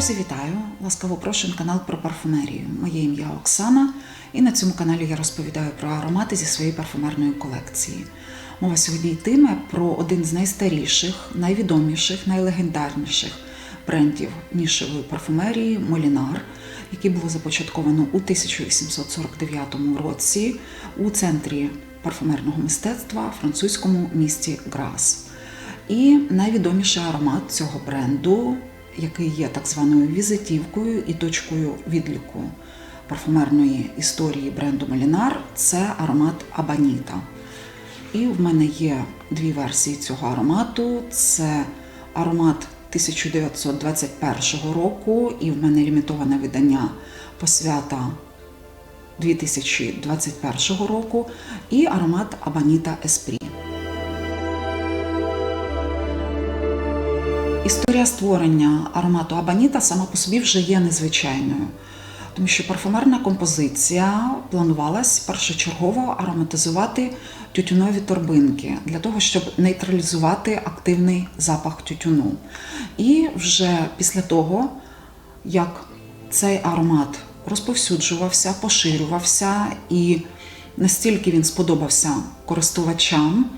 Друзі, вітаю! Ласкаво прошу на канал про парфумерію. Моє ім'я Оксана, і на цьому каналі я розповідаю про аромати зі своєї парфумерної колекції. Мова сьогодні йтиме про один з найстаріших, найвідоміших, найлегендарніших брендів нішевої парфумерії Молінар, який було започатковано у 1849 році у центрі парфумерного мистецтва французькому місті Грас. І найвідоміший аромат цього бренду, який є так званою візитівкою і точкою відліку парфумерної історії бренду Молінар, це аромат Абаніта. І в мене є дві версії цього аромату. Це аромат 1921 року, і в мене лімітоване видання посвята 2021 року, і аромат Абаніта Еспрі. Історія створення аромату Абаніта сама по собі вже є незвичайною, тому що парфумерна композиція планувалась першочергово ароматизувати тютюнові торбинки для того, щоб нейтралізувати активний запах тютюну. І вже після того, як цей аромат розповсюджувався, поширювався і настільки він сподобався користувачам,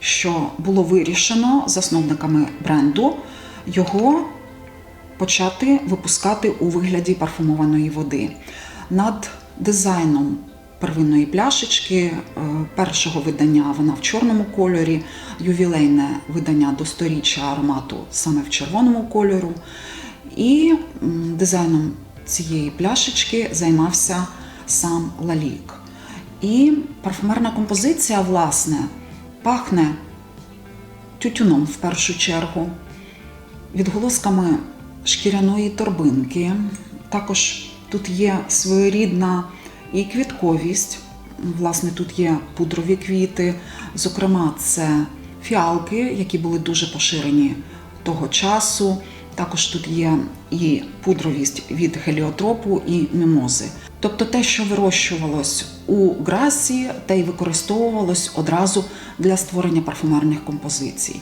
що було вирішено засновниками бренду його почати випускати у вигляді парфумованої води. Над дизайном первинної пляшечки е, першого видання вона в чорному кольорі, ювілейне видання до сторіччя аромату саме в червоному кольору. І дизайном цієї пляшечки займався сам Лалік. І парфумерна композиція, власне, пахне тютюном в першу чергу, відголосками шкіряної торбинки. Також тут є своєрідна і квітковість. Власне, тут є пудрові квіти, зокрема, це фіалки, які були дуже поширені того часу. Також тут є і пудровість від геліотропу і мімози. Тобто те, що вирощувалось у грасі, те й використовувалось одразу для створення парфумерних композицій.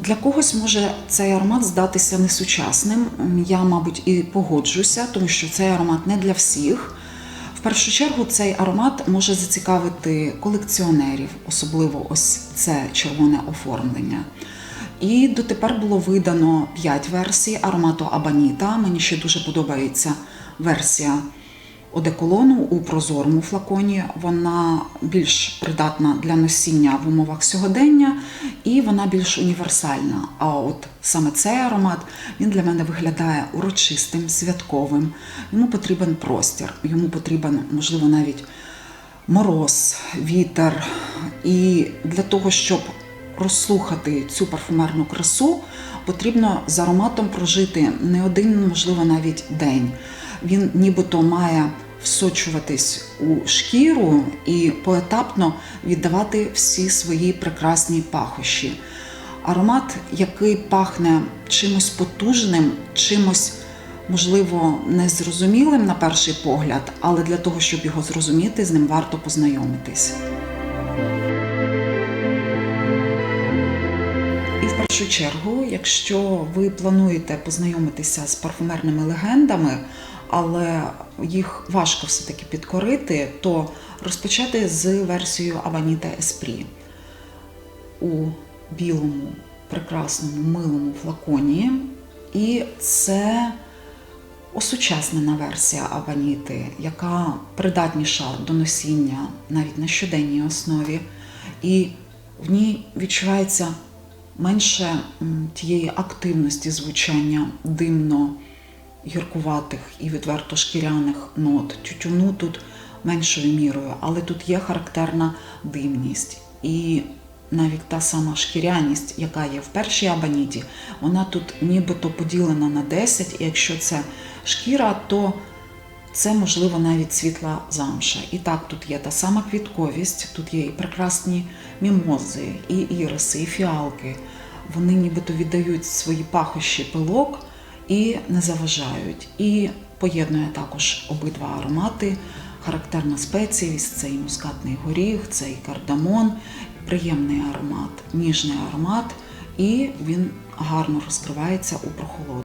Для когось може цей аромат здатися несучасним. Я, мабуть, і погоджуся, тому що цей аромат не для всіх. В першу чергу цей аромат може зацікавити колекціонерів, особливо ось це червоне оформлення. І дотепер було видано 5 версій аромату Абаніта. Мені ще дуже подобається версія одеколону у прозорому флаконі. Вона більш придатна для носіння в умовах сьогодення і вона більш універсальна. А от саме цей аромат він для мене виглядає урочистим, святковим. Йому потрібен простір, йому потрібен, можливо, навіть мороз, вітер. І для того, щоб розслухати цю парфумерну красу, потрібно з ароматом прожити не один, можливо, навіть день. Він нібито має всочуватись у шкіру і поетапно віддавати всі свої прекрасні пахощі. Аромат, який пахне чимось потужним, чимось, можливо, незрозумілим на перший погляд, але для того, щоб його зрозуміти, з ним варто познайомитись. І в першу чергу, якщо ви плануєте познайомитися з парфумерними легендами, але їх важко все-таки підкорити, то розпочати з версією Аваніта Еспрі у білому, прекрасному, милому флаконі. І це осучаснена версія Аваніти, яка придатніша до носіння навіть на щоденній основі. І в ній відчувається менше тієї активності звучання димно гіркуватих і відверто шкіряних нот. Тютюну тут меншою мірою, але тут є характерна димність. І навіть та сама шкіряність, яка є в першій абаніті, вона тут нібито поділена на 10, і якщо це шкіра, то це можливо навіть світла замша. І так, тут є та сама квітковість, тут є і прекрасні мімози, і іриси, і фіалки. Вони нібито віддають свої пахощі пилок і не заважають. І поєднує також обидва аромати, характерна спеція, це і мускатний горіх, це і кардамон, приємний аромат, ніжний аромат, і він гарно розкривається у прохолоду.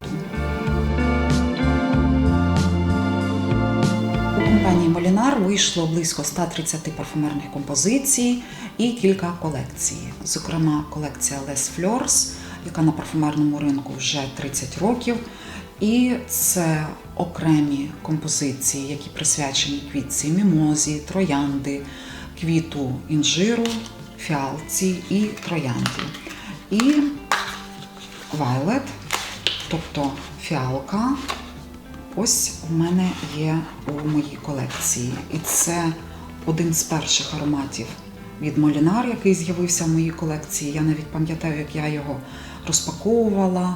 У компанії Молінар вийшло близько 130 парфумерних композицій і кілька колекцій. Зокрема, колекція Les Fleurs, яка на парфумерному ринку вже 30 років. І це окремі композиції, які присвячені квітці мімозі, троянди, квіту інжиру, фіалці і троянді. І Violet, тобто фіалка, ось в мене є у моїй колекції. І це один з перших ароматів від Молінар, який з'явився в моїй колекції. Я навіть пам'ятаю, як я його розпаковувала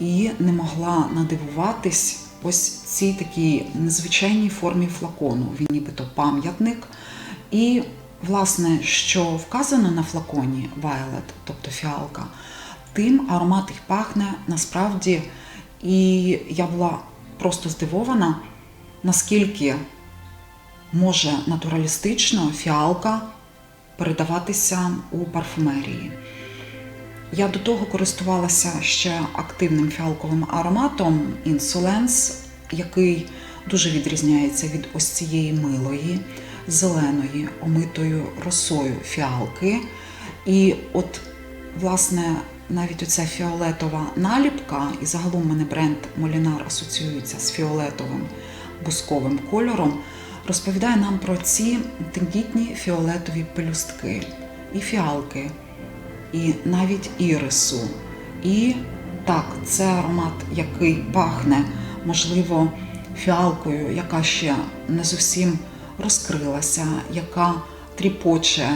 і не могла надивуватись ось цій такій незвичайній формі флакону. Він нібито пам'ятник. І, власне, що вказано на флаконі Violet, тобто фіалка, тим аромат їх пахне насправді. І я була просто здивована, наскільки може натуралістично фіалка передаватися у парфумерії. Я до того користувалася ще активним фіалковим ароматом Insolence, який дуже відрізняється від ось цієї милої, зеленої, омитою росою фіалки. І от, власне, навіть оця фіолетова наліпка, і загалом у мене бренд Молінар асоціюється з фіолетовим бусковим кольором, розповідає нам про ці тендітні фіолетові пелюстки і фіалки і навіть ірису. І так, це аромат, який пахне, можливо, фіалкою, яка ще не зовсім розкрилася, яка тріпоче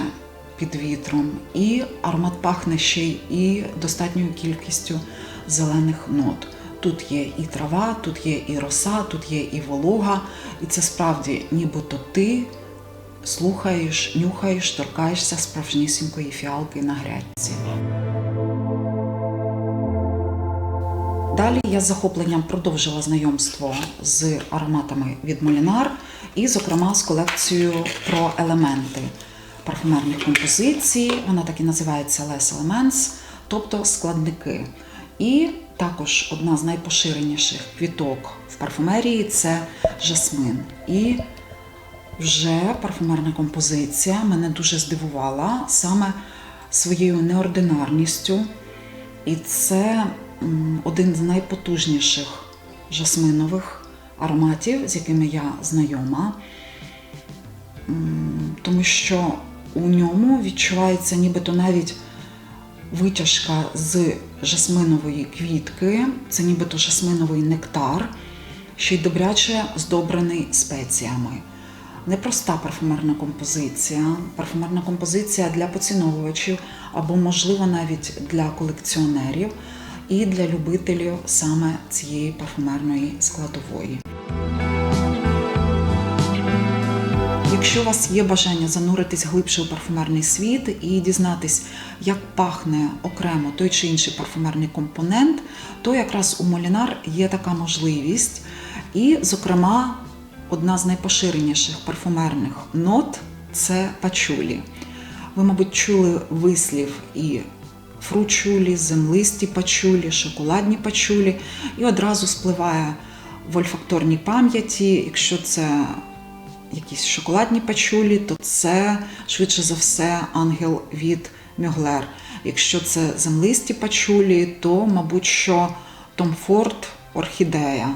під вітром. І аромат пахне ще і достатньою кількістю зелених нот. Тут є і трава, тут є і роса, тут є і волога, і це справді нібито ти слухаєш, нюхаєш, торкаєшся справжнісінької фіалки на грядці. Далі я з захопленням продовжила знайомство з ароматами від Молінар і, зокрема, з колекцією про елементи парфумерних композицій. Вона так і називається Less Elements, тобто складники. І також одна з найпоширеніших квіток в парфумерії це жасмин. І вже парфумерна композиція мене дуже здивувала саме своєю неординарністю. І це один з найпотужніших жасминових ароматів, з якими я знайома, тому що у ньому відчувається нібито навіть витяжка з жасминової квітки, це нібито жасминовий нектар, ще й добряче здобрений спеціями. Непроста парфумерна композиція, парфумерна композиція для поціновувачів або, можливо, навіть для колекціонерів і для любителів саме цієї парфумерної складової. Якщо у вас є бажання зануритись глибше у парфумерний світ і дізнатись, як пахне окремо той чи інший парфумерний компонент, то якраз у Молінар є така можливість. І, зокрема, одна з найпоширеніших парфумерних нот це пачулі. Ви, мабуть, чули вислів і фручулі, землисті пачулі, шоколадні пачулі, і одразу спливає в ольфакторній пам'яті, якщо це якісь шоколадні пачулі, то це швидше за все ангел від Мюглер. Якщо це землисті пачулі, то, мабуть, що Том Форд орхідея.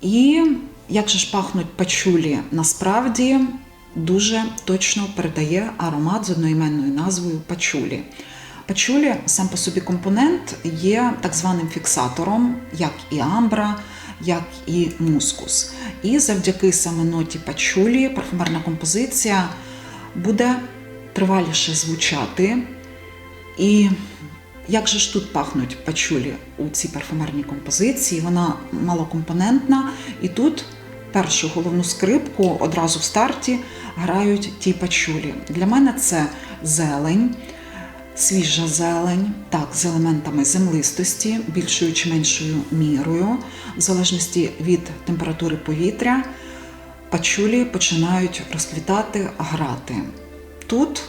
І як же ж пахнуть пачулі насправді дуже точно передає аромат з одноіменною назвою пачулі. Пачулі сам по собі компонент є так званим фіксатором, як і амбра, як і мускус. І завдяки саме ноті пачулі парфумерна композиція буде триваліше звучати. І як же ж тут пахнуть пачулі у цій парфумерній композиції? Вона малокомпонентна, і тут першу головну скрипку одразу в старті грають ті пачулі. Для мене це зелень, свіжа зелень, так, з елементами землистості, більшою чи меншою мірою, в залежності від температури повітря, пачулі починають розквітати, грати. Тут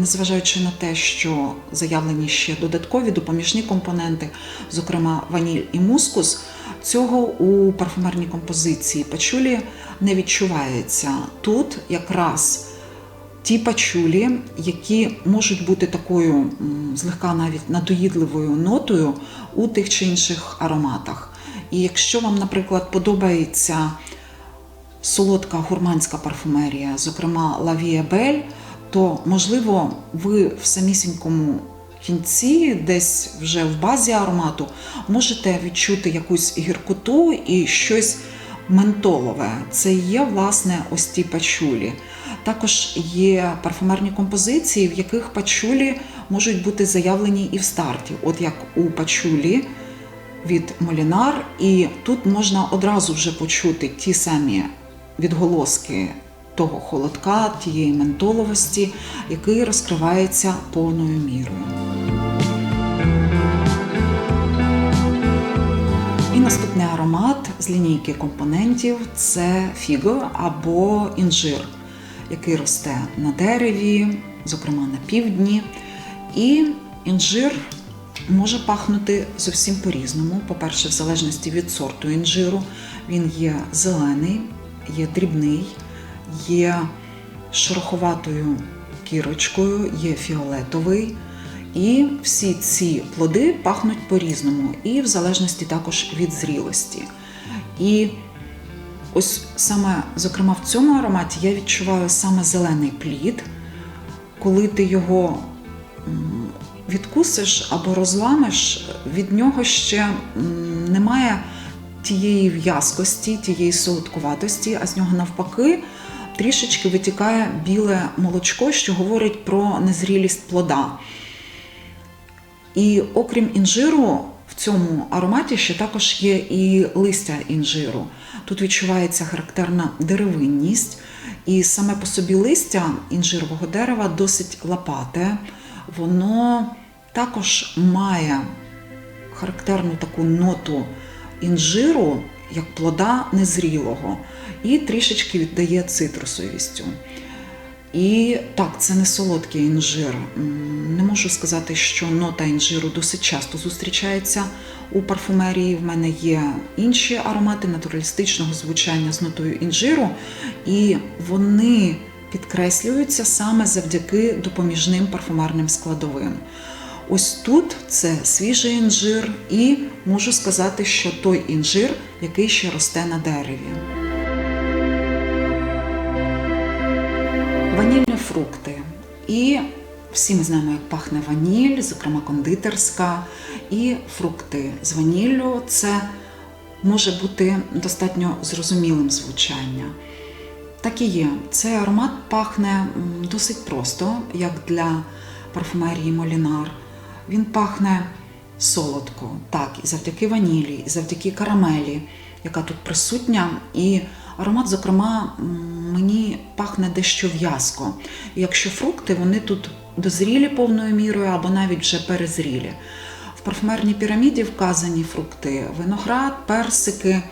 Незважаючи на те, що заявлені ще додаткові допоміжні компоненти, зокрема ваніль і мускус, цього у парфумерній композиції пачулі не відчувається. Тут якраз ті пачулі, які можуть бути такою злегка навіть надоїдливою нотою у тих чи інших ароматах. І якщо вам, наприклад, подобається солодка гурманська парфумерія, зокрема Vie то можливо ви в самісінькому кінці, десь вже в базі аромату, можете відчути якусь гіркоту і щось ментолове. Це є власне ось ті пачулі. Також є парфумерні композиції, в яких пачулі можуть бути заявлені і в старті, от як у пачулі від Молінар, і тут можна одразу вже почути ті самі відголоски того холодка, тієї ментоловості, який розкривається повною мірою. І наступний аромат з лінійки компонентів це фіго або інжир, який росте на дереві, зокрема на півдні. І інжир може пахнути зовсім по-різному. По-перше, в залежності від сорту інжиру, він є зелений, є дрібний, є шероховатою кірочкою, є фіолетовий. І всі ці плоди пахнуть по-різному, і в залежності також від зрілості. І ось саме, зокрема, в цьому ароматі я відчуваю саме зелений плід, коли ти його відкусиш або розламиш, від нього ще немає тієї в'язкості, тієї солодкуватості, а з нього навпаки трішечки витікає біле молочко, що говорить про незрілість плода. І окрім інжиру, в цьому ароматі ще також є і листя інжиру. Тут відчувається характерна деревинність, і саме по собі листя інжирового дерева досить лопате. Воно також має характерну таку ноту інжиру, як плода незрілого, і трішечки віддає цитрусовістю. І так, це не солодкий інжир. Не можу сказати, що нота інжиру досить часто зустрічається у парфумерії. В мене є інші аромати натуралістичного звучання з нотою інжиру, і вони підкреслюються саме завдяки допоміжним парфумерним складовим. Ось тут це свіжий інжир, і можу сказати, що той інжир, який ще росте на дереві. Ванільні фрукти. І всі ми знаємо, як пахне ваніль, зокрема кондитерська. І фрукти з ваніллю це може бути достатньо зрозумілим звучання. Так і є. Цей аромат пахне досить просто, як для парфумерії Молінар. Він пахне солодко, так, і завдяки ванілі, і завдяки карамелі, яка тут присутня. І аромат, зокрема, мені пахне дещо в'язко. Якщо фрукти, вони тут дозрілі повною мірою або навіть вже перезрілі. В парфумерній піраміді вказані фрукти: виноград, персики.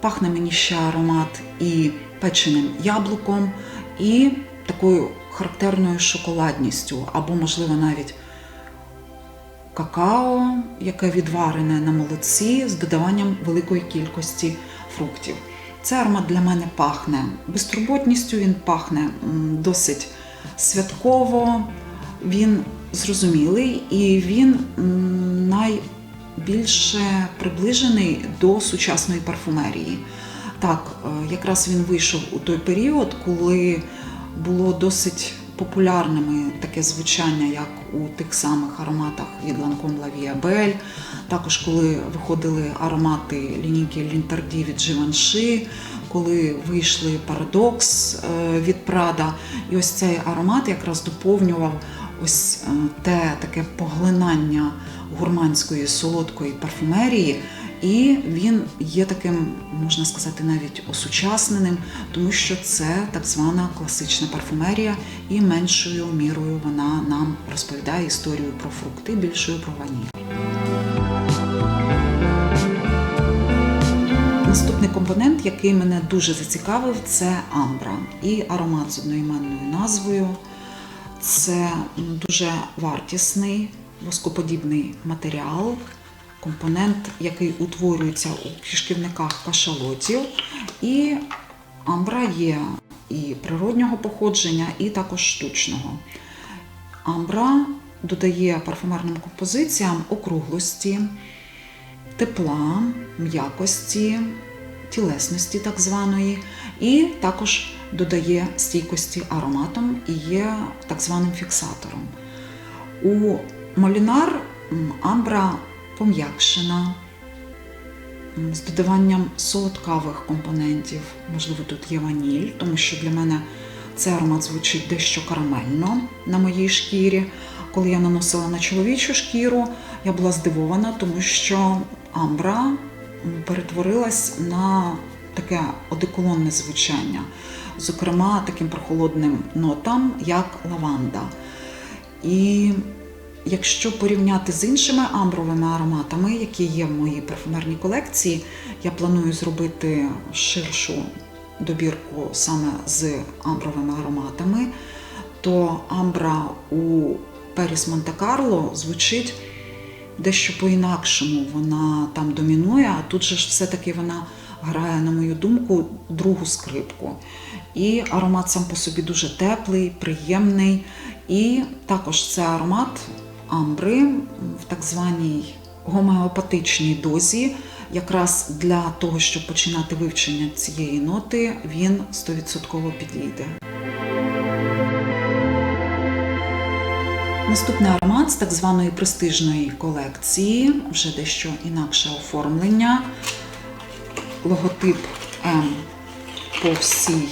Пахне мені ще аромат і печеним яблуком, і такою характерною шоколадністю, або, можливо, навіть какао, яке відварене на молоці з додаванням великої кількості фруктів. Цей аромат для мене пахне безтурботністю, він пахне досить святково, він зрозумілий і він найбільше приближений до сучасної парфумерії. Так, е, якраз він вийшов у той період, коли було досить популярними таке звучання, як у тих самих ароматах від Lancome La Vie Belle, також коли виходили аромати лінійки Лінтарді від Givenchy, коли вийшли Парадокс е, від Прада. І ось цей аромат якраз доповнював ось е, те таке поглинання гурманської солодкої парфумерії. І він є таким, можна сказати, навіть осучасненим, тому що це так звана класична парфумерія, і меншою мірою вона нам розповідає історію про фрукти, більшою про ваніль. Наступний компонент, який мене дуже зацікавив, це амбра і аромат з одноіменною назвою. Це дуже вартісний воскоподібний матеріал, компонент, який утворюється у кишківниках кашалотів. І амбра є і природнього походження, і також штучного. Амбра додає парфумерним композиціям округлості, тепла, м'якості, тілесності так званої, і також додає стійкості ароматом і є так званим фіксатором. У Молінар амбра пом'якшена з додаванням солодкавих компонентів. Можливо, тут є ваніль, тому що для мене цей аромат звучить дещо карамельно на моїй шкірі. Коли я наносила на чоловічу шкіру, я була здивована, тому що амбра перетворилась на таке одеколонне звучання, зокрема таким прохолодним нотам, як лаванда. І якщо порівняти з іншими амбровими ароматами, які є в моїй парфумерній колекції, я планую зробити ширшу добірку саме з амбровими ароматами, то амбра у Періс Монте-Карло звучить дещо по-інакшому. Вона там домінує, а тут же ж все-таки вона грає, на мою думку, другу скрипку. І аромат сам по собі дуже теплий, приємний. І також це аромат амбри в так званій гомеопатичній дозі. Якраз для того, щоб починати вивчення цієї ноти, він 100% підійде. Наступний аромат з так званої престижної колекції, вже дещо інакше оформлення. Логотип М по всій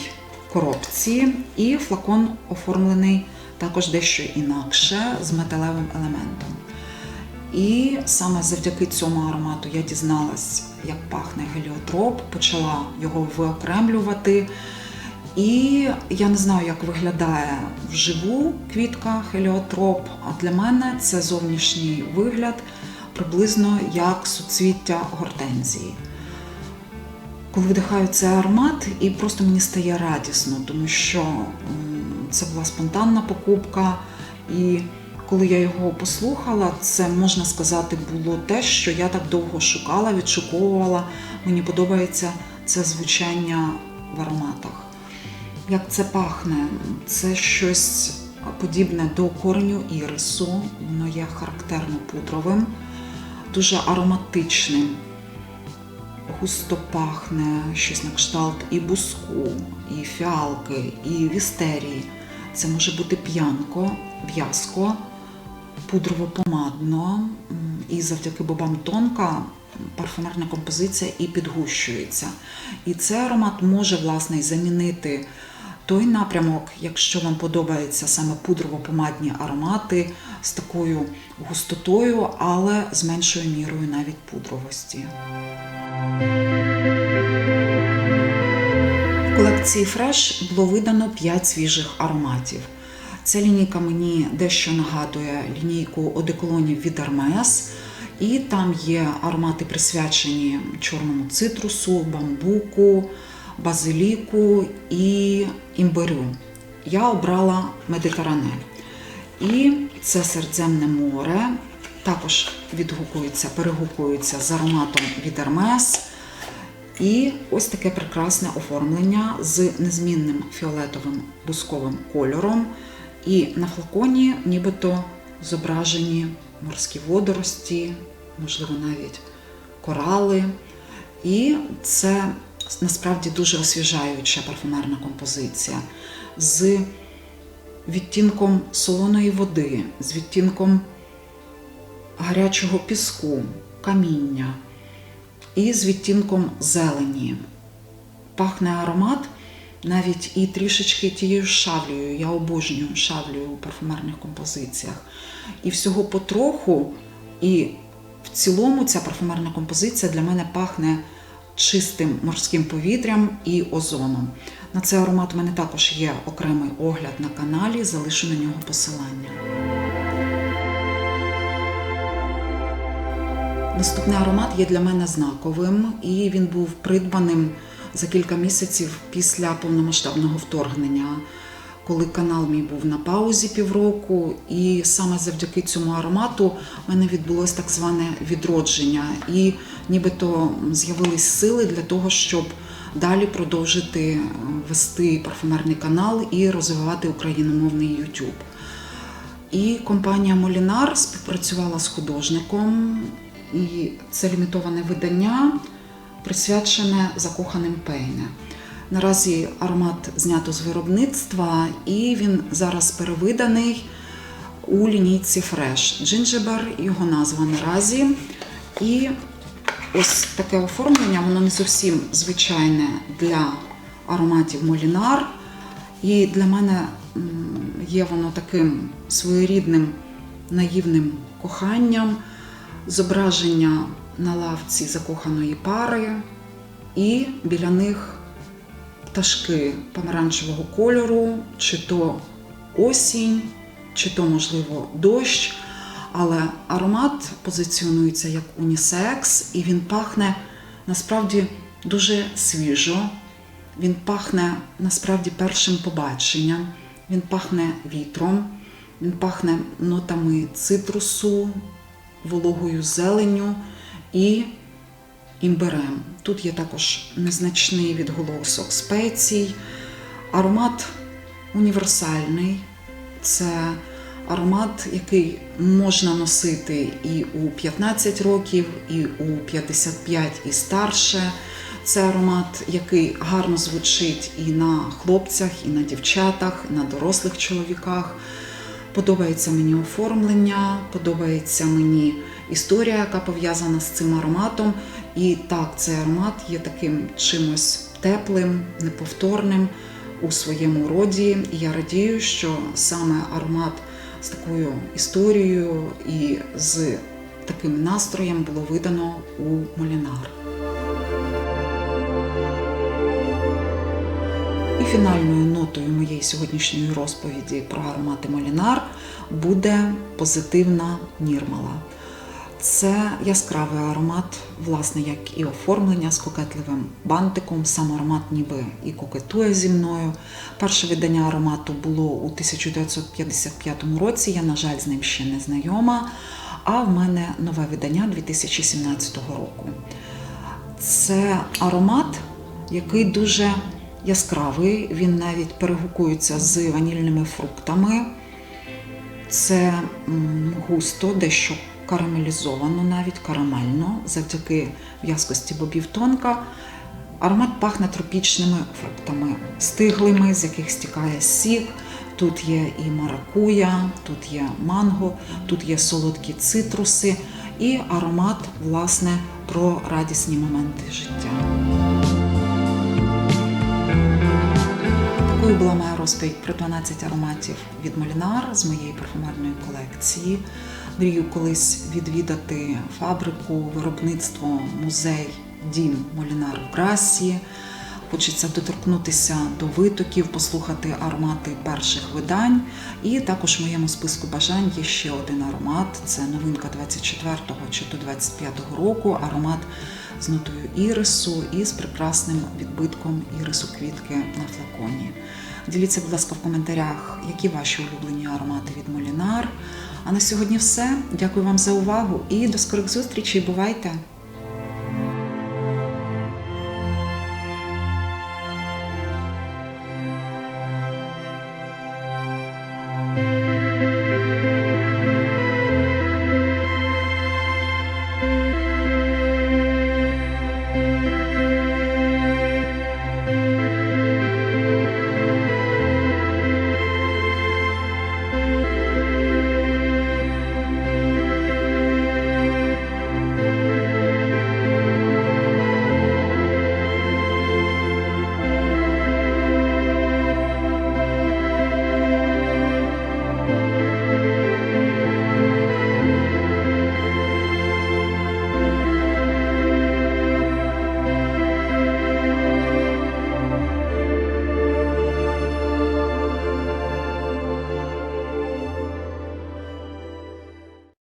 коробці, і флакон оформлений також дещо інакше з металевим елементом. І саме завдяки цьому аромату я дізналась, як пахне геліотроп, почала його виокремлювати. І я не знаю, як виглядає вживу квітка хеліотроп, а для мене це зовнішній вигляд приблизно як суцвіття гортензії. Коли вдихаю цей аромат, і просто мені стає радісно, тому що це була спонтанна покупка. І коли я його послухала, це можна сказати було те, що я так довго шукала, відшуковувала. Мені подобається це звучання в ароматах. Як це пахне? Це щось подібне до кореню ірису, воно є характерно пудровим, дуже ароматичним густо пахне щось на кшталт і буску, і фіалки, і вістерії. Це може бути п'янко, в'язко, пудрово-помадно, і завдяки бобам тонка парфумерна композиція і підгущується. І цей аромат може власне замінити той напрямок, якщо вам подобаються саме пудрово-помадні аромати з такою густотою, але з меншою мірою навіть пудровості. Колекції Fresh було видано 5 свіжих ароматів. Ця лінійка мені дещо нагадує лінійку одеколонів від Hermes. І там є аромати присвячені чорному цитрусу, бамбуку, базиліку і імбирю. Я обрала Медитеране. І це Середземне море також відгукується, перегукується з ароматом від Hermes. І ось таке прекрасне оформлення з незмінним фіолетовим бусковим кольором. І на флаконі нібито зображені морські водорості, можливо, навіть корали. І це насправді дуже освіжаюча парфумерна композиція з відтінком солоної води, з відтінком гарячого піску, каміння і з відтінком зелені. Пахне аромат навіть і трішечки тією шавлею. Я обожнюю шавлею у парфумерних композиціях. І всього потроху, і в цілому ця парфумерна композиція для мене пахне чистим морським повітрям і озоном. На цей аромат у мене також є окремий огляд на каналі, залишу на нього посилання. Наступний аромат є для мене знаковим, і він був придбаним за кілька місяців після повномасштабного вторгнення, коли канал мій був на паузі півроку, і саме завдяки цьому аромату в мене відбулось так зване відродження, і нібито з'явились сили для того, щоб далі продовжити е, вести парфумерний канал і розвивати україномовний YouTube. І компанія Молінар співпрацювала з художником, і це лімітоване видання, присвячене закоханим Пейне. Наразі аромат знято з виробництва, і він зараз перевиданий у лінійці Fresh. Джинджебер його назва наразі. І ось таке оформлення, воно не зовсім звичайне для ароматів Молінар. І для мене є воно таким своєрідним наївним коханням, зображення на лавці закоханої пари, і біля них пташки помаранчевого кольору, чи то осінь, чи то, можливо, дощ. Але аромат позиціонується як унісекс, і він пахне насправді дуже свіжо. Він пахне насправді першим побаченням, він пахне вітром, він пахне нотами цитрусу, вологою зеленню і імбирем. Тут є також незначний відголосок спецій. Аромат універсальний. Це аромат, який можна носити і у 15 років, і у 55 і старше. Це аромат, який гарно звучить і на хлопцях, і на дівчатах, і на дорослих чоловіках. Подобається мені оформлення, подобається мені історія, яка пов'язана з цим ароматом. І так, цей аромат є таким чимось теплим, неповторним у своєму роді. І я радію, що саме аромат з такою історією і з таким настроєм було видано у Молінар. Фінальною нотою моєї сьогоднішньої розповіді про аромати Молінар буде позитивна нірмала. Це яскравий аромат, власне, як і оформлення з кокетливим бантиком. Сам аромат ніби і кокетує зі мною. Перше видання аромату було у 1955 році. Я, на жаль, з ним ще не знайома. А в мене нове видання 2017 року. Це аромат, який дуже яскравий, він навіть перегукується з ванільними фруктами. Це густо, дещо карамелізовано, навіть карамельно, завдяки в'язкості бобів тонка. Аромат пахне тропічними фруктами, стиглими, з яких стікає сік. Тут є і маракуя, тут є манго, тут є солодкі цитруси і аромат, власне, про радісні моменти життя. Такою була моя розповідь про 12 ароматів від Молінар з моєї парфумерної колекції. Мрію колись відвідати фабрику, виробництво, музей, дім Молінар в Грасі. Хочеться доторкнутися до витоків, послухати аромати перших видань. І також в моєму списку бажань є ще один аромат. Це новинка 24-го чи то 25-го року. Аромат з нотою ірису і з прекрасним відбитком ірису квітки на флаконі. Діліться, будь ласка, в коментарях, які ваші улюблені аромати від Молінар. А на сьогодні все. Дякую вам за увагу і до скорих зустрічей. Бувайте!